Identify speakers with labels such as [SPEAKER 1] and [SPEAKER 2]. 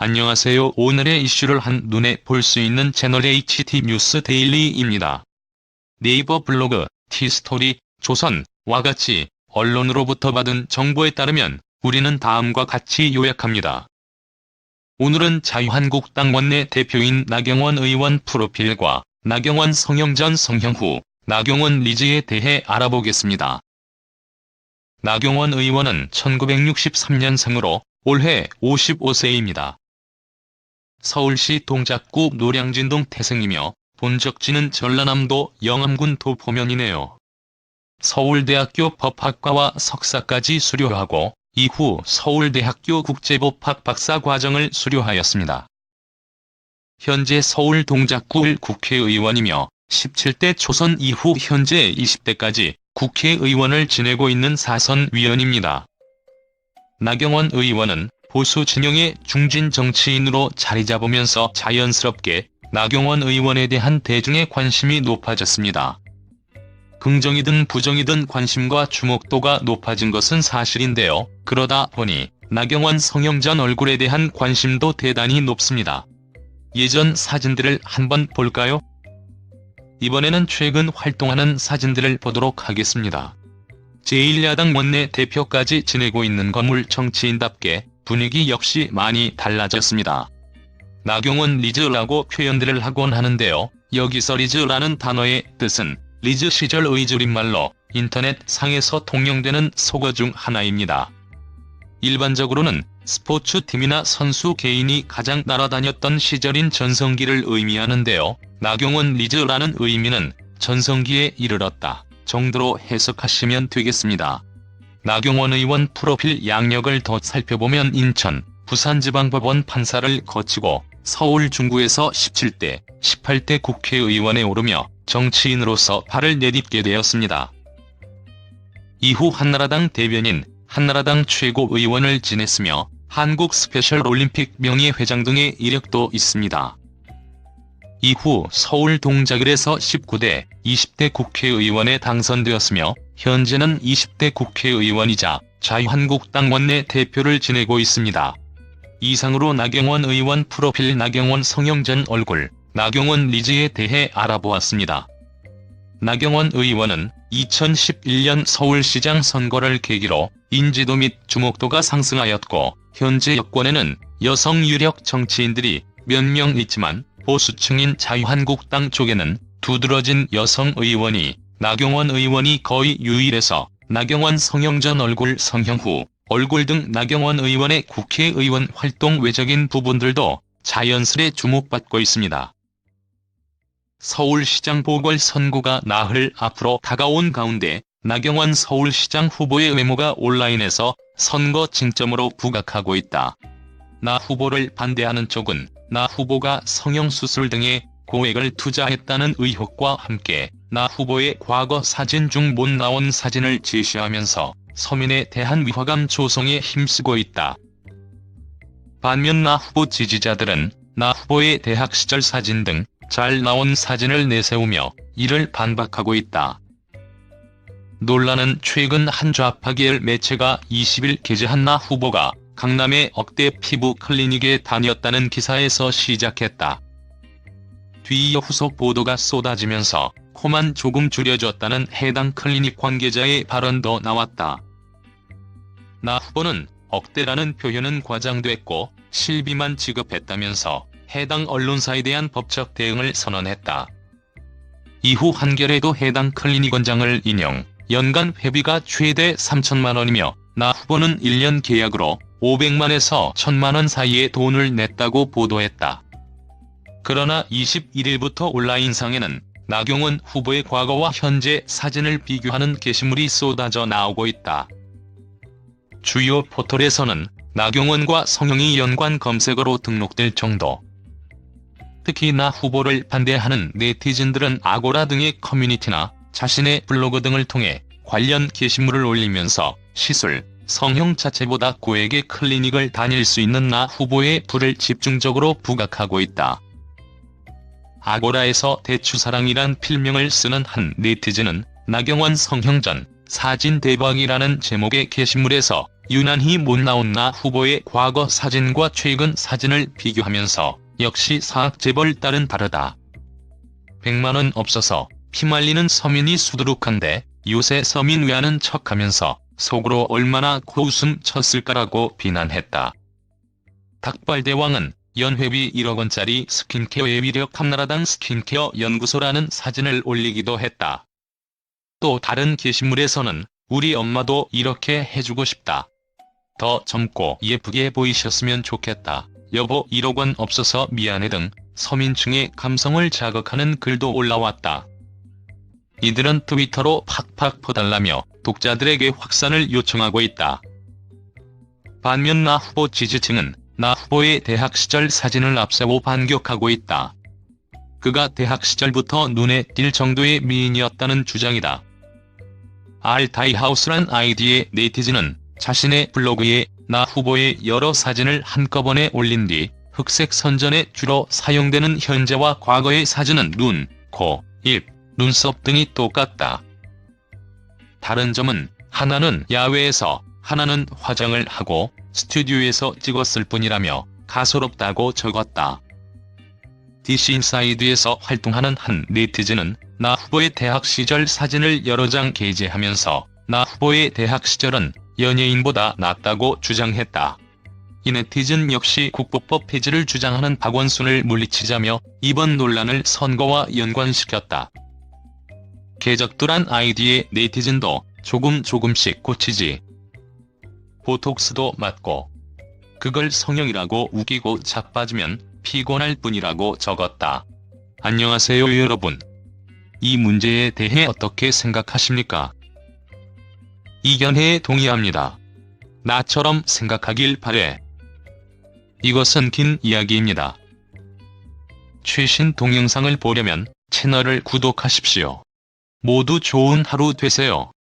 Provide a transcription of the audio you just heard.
[SPEAKER 1] 안녕하세요. 오늘의 이슈를 한눈에 볼 수 있는 채널 HT 뉴스 데일리입니다. 네이버 블로그, 티스토리, 조선와 같이 언론으로부터 받은 정보에 따르면 우리는 다음과 같이 요약합니다. 오늘은 자유한국당 원내 대표인 나경원 의원 프로필과 나경원 성형 전 성형 후 나경원 리즈에 대해 알아보겠습니다. 나경원 의원은 1963년생으로 올해 55세입니다. 서울시 동작구 노량진동 태생이며 본적지는 전라남도 영암군 도포면이네요. 서울대학교 법학과와 석사까지 수료하고 이후 서울대학교 국제법학 박사 과정을 수료하였습니다. 현재 서울 동작구 국회의원이며 17대 초선 이후 현재 20대까지 국회의원을 지내고 있는 사선 위원입니다. 나경원 의원은 보수 진영의 중진 정치인으로 자리 잡으면서 자연스럽게 나경원 의원에 대한 대중의 관심이 높아졌습니다. 긍정이든 부정이든 관심과 주목도가 높아진 것은 사실인데요. 그러다 보니 나경원 성형 전 얼굴에 대한 관심도 대단히 높습니다. 예전 사진들을 한번 볼까요? 이번에는 최근 활동하는 사진들을 보도록 하겠습니다. 제1야당 원내 대표까지 지내고 있는 건물 정치인답게 분위기 역시 많이 달라졌습니다. 나경원 리즈라고 표현들을 하곤 하는데요. 여기서 리즈라는 단어의 뜻은 리즈 시절의 줄임말로 인터넷 상에서 통용되는 속어 중 하나입니다. 일반적으로는 스포츠팀이나 선수 개인이 가장 날아다녔던 시절인 전성기를 의미하는데요. 나경원 리즈라는 의미는 전성기에 이르렀다 정도로 해석하시면 되겠습니다. 나경원 의원 프로필 양력을 더 살펴보면 인천, 부산지방법원 판사를 거치고 서울 중구에서 17대, 18대 국회의원에 오르며 정치인으로서 발을 내딛게 되었습니다. 이후 한나라당 대변인, 한나라당 최고의원을 지냈으며 한국 스페셜 올림픽 명예회장 등의 이력도 있습니다. 이후 서울 동작을에서 19대, 20대 국회의원에 당선되었으며 현재는 20대 국회의원이자 자유한국당 원내 대표를 지내고 있습니다. 이상으로 나경원 의원 프로필 나경원 성형 전 얼굴, 나경원 리즈에 대해 알아보았습니다. 나경원 의원은 2011년 서울시장 선거를 계기로 인지도 및 주목도가 상승하였고 현재 여권에는 여성 유력 정치인들이 몇 명 있지만 보수층인 자유한국당 쪽에는 두드러진 여성 의원이 나경원 의원이 거의 유일해서 나경원 성형 전 얼굴 성형 후 얼굴 등 나경원 의원의 국회의원 활동 외적인 부분들도 자연스레 주목받고 있습니다. 서울시장 보궐선거가 나흘 앞으로 다가온 가운데 나경원 서울시장 후보의 외모가 온라인에서 선거 쟁점으로 부각하고 있다. 나 후보를 반대하는 쪽은 나 후보가 성형수술 등의 고액을 투자했다는 의혹과 함께 나 후보의 과거 사진 중 못 나온 사진을 제시하면서 서민에 대한 위화감 조성에 힘쓰고 있다. 반면 나 후보 지지자들은 나 후보의 대학 시절 사진 등 잘 나온 사진을 내세우며 이를 반박하고 있다. 논란은 최근 한 좌파 계열 매체가 20일 게재한 나 후보가 강남의 억대 피부 클리닉에 다녔다는 기사에서 시작했다. 뒤이어 후속 보도가 쏟아지면서 코만 조금 줄여줬다는 해당 클리닉 관계자의 발언도 나왔다. 나 후보는 억대라는 표현은 과장됐고 실비만 지급했다면서 해당 언론사에 대한 법적 대응을 선언했다. 이후 한겨레도 해당 클리닉 원장을 인용, 연간 회비가 최대 3천만 원이며 나 후보는 1년 계약으로 500만에서 1000만 원 사이의 돈을 냈다고 보도했다. 그러나 21일부터 온라인상에는 나경원 후보의 과거와 현재 사진을 비교하는 게시물이 쏟아져 나오고 있다. 주요 포털에서는 나경원과 성형이 연관 검색어로 등록될 정도. 특히 나 후보를 반대하는 네티즌들은 아고라 등의 커뮤니티나 자신의 블로그 등을 통해 관련 게시물을 올리면서 시술, 성형 자체보다 고액의 클리닉을 다닐 수 있는 나 후보의 불을 집중적으로 부각하고 있다. 아고라에서 대추사랑이란 필명을 쓰는 한 네티즌은 나경원 성형전 사진 대박이라는 제목의 게시물에서 유난히 못 나온 나 후보의 과거 사진과 최근 사진을 비교하면서 역시 사학재벌 딸은 다르다. 100만원 없어서 피말리는 서민이 수두룩한데 요새 서민 외하는 척하면서 속으로 얼마나 코웃음 쳤을까라고 비난했다. 닭발대왕은 연회비 1억 원짜리 스킨케어의 위력 한나라당 스킨케어 연구소라는 사진을 올리기도 했다. 또 다른 게시물에서는 우리 엄마도 이렇게 해주고 싶다. 더 젊고 예쁘게 보이셨으면 좋겠다. 여보 1억 원 없어서 미안해 등 서민층의 감성을 자극하는 글도 올라왔다. 이들은 트위터로 팍팍 퍼달라며 독자들에게 확산을 요청하고 있다. 반면 나 후보 지지층은 나 후보의 대학 시절 사진을 앞세워 반격하고 있다. 그가 대학 시절부터 눈에 띌 정도의 미인이었다는 주장이다. 알타이하우스란 아이디의 네티즌은 자신의 블로그에 나 후보의 여러 사진을 한꺼번에 올린 뒤 흑색 선전에 주로 사용되는 현재와 과거의 사진은 눈, 코, 입, 눈썹 등이 똑같다. 다른 점은 하나는 야외에서 하나는 화장을 하고 스튜디오에서 찍었을 뿐이라며 가소롭다고 적었다. 디시인사이드에서 활동하는 한 네티즌은 나 후보의 대학 시절 사진을 여러 장 게재하면서 나 후보의 대학 시절은 연예인보다 낫다고 주장했다. 이 네티즌 역시 국보법 폐지를 주장하는 박원순을 물리치자며 이번 논란을 선거와 연관시켰다. 개적들한 아이디의 네티즌도 조금 조금씩 고치지. 보톡스도 맞고 그걸 성형이라고 우기고 자빠지면 피곤할 뿐이라고 적었다. 안녕하세요 여러분. 이 문제에 대해 어떻게 생각하십니까? 이견해에 동의합니다. 나처럼 생각하길 바래. 이것은 긴 이야기입니다. 최신 동영상을 보려면 채널을 구독하십시오. 모두 좋은 하루 되세요.